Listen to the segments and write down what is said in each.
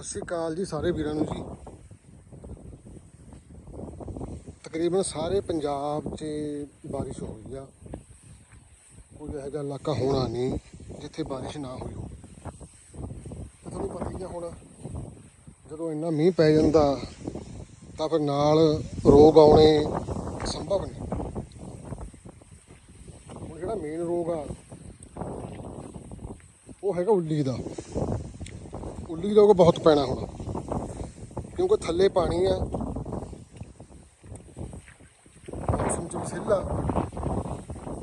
ਸਤਿ ਸ਼੍ਰੀ ਅਕਾਲ ਜੀ ਸਾਰੇ ਵੀਰਾਂ ਨੂੰ ਜੀ। ਤਕਰੀਬਨ ਸਾਰੇ ਪੰਜਾਬ 'ਚ ਬਾਰਿਸ਼ ਗਈ ਆ। ਕੋਈ ਇਹੋ ਜਿਹਾ ਇਲਾਕਾ ਹੋਣਾ ਨਹੀਂ ਜਿੱਥੇ ਬਾਰਿਸ਼ ਨਾ ਹੋਈ ਹੋ ਤੇ ਤੁਹਾਨੂੰ ਪਤਾ ਹੀ ਆ ਹੁਣ, ਜਦੋਂ ਇੰਨਾ ਮੀਂਹ ਪੈ ਜਾਂਦਾ, ਤਾਂ ਫਿਰ ਨਾਲ ਰੋਗ ਆਉਣੇ ਸੰਭਵ ਨੇ। ਹੁਣ ਜਿਹੜਾ ਮੇਨ ਰੋਗ ਆ, ਉਹ ਹੈਗਾ ਉੱਲੀ ਦਾ। ਉੱਲੀ ਰੋਗ ਬਹੁਤ ਪੈਣਾ ਹੁਣ। ਕਿਉਂਕਿ ਥੱਲੇ ਪਾਣੀ ਆ। ਮੌਸਮ ਚ ਸਿੱਲਾ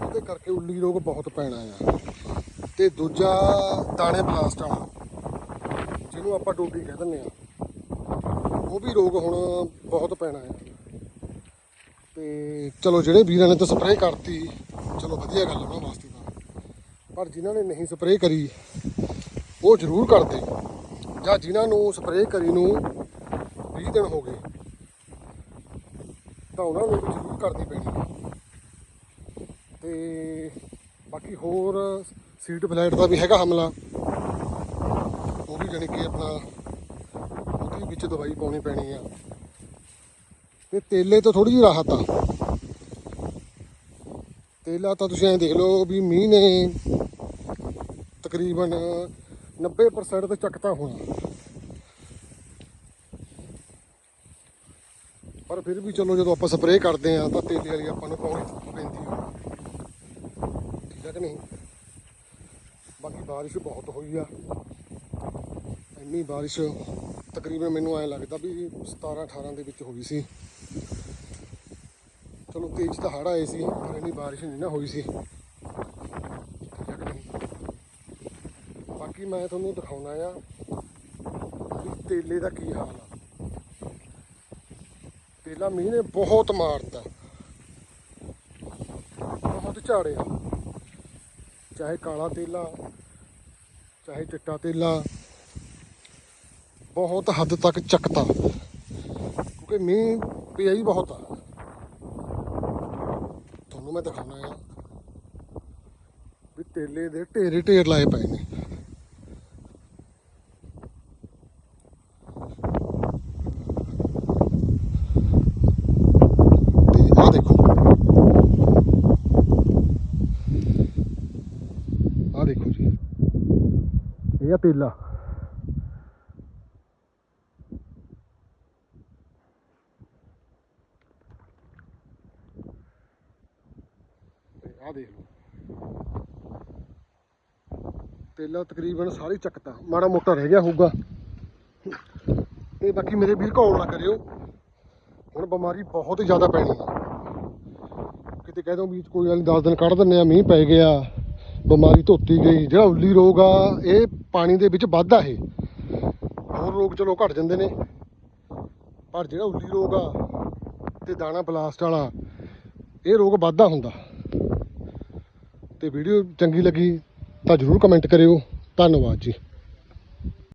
ਉਹਦੇ ਕਰਕੇ ਉੱਲੀ ਰੋਗ ਬਹੁਤ ਪੈਣਾ ਆ। ਤੇ ਦੂਜਾ ਦਾਣੇ ਬਲਾਸਟ ਵਾਲਾ ਜਿਹਨੂੰ ਆਪਾਂ ਡੋਡੀ ਕਹਿ ਦਿੰਦੇ ਆ। ਉਹ ਵੀ ਰੋਗ ਹੁਣ ਬਹੁਤ ਪੈਣਾ ਆ। ਤੇ ਚਲੋ ਜਿਹੜੇ ਵੀਰਾਂ ਨੇ ਤਾਂ ਸਪਰੇਅ ਕਰਤੀ, ਚਲੋ ਵਧੀਆ ਗੱਲ ਉਹਨਾਂ ਵਾਸਤੇ ਤਾਂ। ਪਰ ਜਿਨ੍ਹਾਂ ਨੇ ਨਹੀਂ ਸਪਰੇਅ ਕਰੀ, ਉਹ ਜ਼ਰੂਰ ਕਰਦੇ ਜਾਂ ਜਿਨ੍ਹਾਂ ਨੂੰ ਸਪਰੇਅ ਕਰੀ ਨੂੰ 20 ਦਿਨ ਹੋ ਗਏ, ਤਾਂ ਉਹਨਾਂ ਨੂੰ ਵੀ ਜ਼ਰੂਰ ਕਰਨੀ ਪੈਣੀ ਹੈ। ਤੇ ਬਾਕੀ ਹੋਰ ਸੀਟ ਬਲੈਟ ਦਾ ਵੀ ਹੈਗਾ ਹਮਲਾ। ਉਹ ਵੀ ਜਾਣੀ ਕਿ ਆਪਣਾ ਉਹਦੇ ਵਿੱਚ ਦਵਾਈ ਪਾਉਣੀ ਪੈਣੀ ਆ। ਤੇ ਤੇਲੇ ਤੋਂ ਥੋੜੀ ਜਿਹੀ ਰਾਹਤ ਆ। ਤੇਲਾ ਤਾਂ ਤੁਸੀਂ ਐਂ ਦੇਖ ਲਓ ਵੀ ਮੀਂਹ ਨੇ ਤਕਰੀਬਨ 90% ਤੇ ਚੱਕਤਾ ਹੋਣਾ ਪਰ ਫਿਰ ਵੀ ਚਲੋ ਜਦੋਂ ਆਪਾਂ ਸਪਰੇਅ ਕਰਦੇ ਆ ਤਾਂ ਤੇਲੇ ਵਾਲੀ ਆਪਾਂ ਨੂੰ ਪਾਉਣੀ ਪੈਂਦੀ ਹੈ ਠੀਕ ਹੈ ਕਿ ਨਹੀਂ? ਬਾਕੀ ਬਾਰਿਸ਼ ਬਹੁਤ ਹੋਈ ਆ। ਇੰਨੀ ਬਾਰਿਸ਼ ਤਕਰੀਬਨ ਮੈਨੂੰ ਐ ਲੱਗਦਾ ਵੀ 17 18 ਦੇ ਵਿੱਚ ਹੋਈ ਸੀ। ਚਲੋ ਤੇਜ਼ ਤਾਂ ਹੜ੍ਹ ਆਏ ਸੀ, ਪਰ ਇੰਨੀ ਬਾਰਿਸ਼ ਨਹੀਂ ਨਾ ਹੋਈ ਸੀ ਠੀਕ ਹੈ ਕਿ ਨਹੀਂ ਬਾਕੀ ਮੈਂ ਤੁਹਾਨੂੰ ਦਿਖਾਉਣਾ ਆ ਵੀ ਤੇਲੇ ਦਾ ਕੀ ਹਾਲ ਆ। ਤੇਲਾ ਮੀਂਹ ਨੇ ਬਹੁਤ ਮਾਰਤਾ। ਬਹੁਤ ਝਾੜਿਆ। ਚਾਹੇ ਕਾਲਾ ਤੇਲਾ, ਚਾਹੇ ਚਿੱਟਾ ਤੇਲਾ, ਬਹੁਤ ਹੱਦ ਤੱਕ ਚੱਕਤਾ। ਕਿਉਂਕਿ ਮੀਂਹ ਪਿਆ ਹੀ ਬਹੁਤ ਆ। ਤੁਹਾਨੂੰ ਮੈਂ ਦਿਖਾਉਣਾ ਆ ਵੀ ਤੇਲੇ ਦੇ ਢੇਰੇ ਢੇਰ ਲਾਏ ਪਏ ਨੇ ਤੇ ਆਹ ਦੇਖੋ ਆਹ ਦੇਖੋ ਜੀ ਇਹ ਆ ਤੇਲਾ। ਤੇ ਦੇਖ ਲਓ। ਤੇਲਾ ਤਕਰੀਬਨ ਸਾਰੀ ਚੱਕਤਾ। ਮਾੜਾ ਮੋਟਾ ਰਹਿ ਗਿਆ ਹੋਊਗਾ। ਤੇ ਬਾਕੀ ਮੇਰੇ ਵੀਰ ਘੌਲ ਨਾ ਕਰਿਓ। ਹੁਣ ਬਿਮਾਰੀ ਬਹੁਤ ਜ਼ਿਆਦਾ ਪੈਣੀ ਆ। ਕਿਤੇ ਕਹਿ ਦੋ ਵੀ ਕੋਈ ਗੱਲ 10 ਦਿਨ ਕੱਢ ਦਿੰਨੇ ਆ, ਮੀਂਹ ਪੈ ਗਿਆ। ਬਿਮਾਰੀ ਧੋਤੀ ਗਈ, ਜਿਹੜਾ ਉੱਲੀ ਰੋਗ ਆ, ਇਹ ਪਾਣੀ ਦੇ ਵਿੱਚ ਵੱਧਦਾ ਇਹ। ਹੋਰ ਰੋਗ ਚਲੋ ਘਟ ਜਾਂਦੇ ਨੇ। ਪਰ ਜਿਹੜਾ ਉੱਲੀ ਰੋਗ ਆ ਤੇ ਦਾਣਾ ਬਲਾਸਟ ਵਾਲਾ, ਇਹ ਰੋਗ ਵੱਧਦਾ ਹੁੰਦਾ। ਤੇ ਵੀਡੀਓ ਚੰਗੀ ਲੱਗੀ ਤਾਂ ਜਰੂਰ ਕਮੈਂਟ ਕਰਿਓ। ਧੰਨਵਾਦ ਜੀ।